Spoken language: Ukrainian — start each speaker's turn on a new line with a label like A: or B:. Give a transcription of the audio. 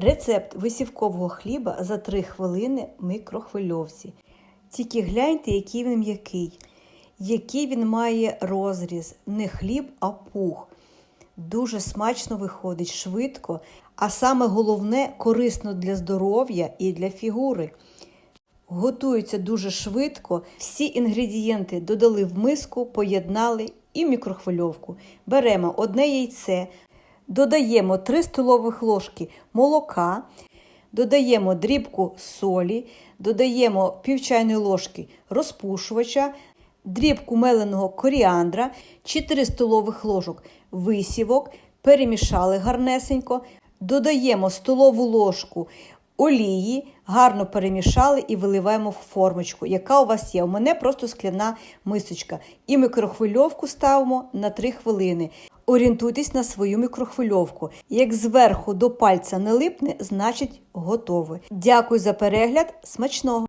A: Рецепт висівкового хліба за 3 хвилини в мікрохвильовці. Тільки гляньте, який він м'який, який він має розріз, не хліб, а пух. Дуже смачно виходить, швидко, а саме головне корисно для здоров'я і для фігури. Готується дуже швидко. Всі інгредієнти додали в миску, поєднали і в мікрохвильовку. Беремо одне яйце, додаємо 3 столових ложки молока, додаємо дрібку солі, додаємо пів чайної ложки розпушувача, дрібку меленого коріандра, 4 столових ложок висівок, перемішали гарнесенько, додаємо столову ложку олії, гарно перемішали і виливаємо в формочку, яка у вас є. У мене просто скляна мисочка. І мікрохвильовку ставимо на 3 хвилини. Орієнтуйтесь на свою мікрохвильовку. Як зверху до пальця не липне, значить готове. Дякую за перегляд. Смачного!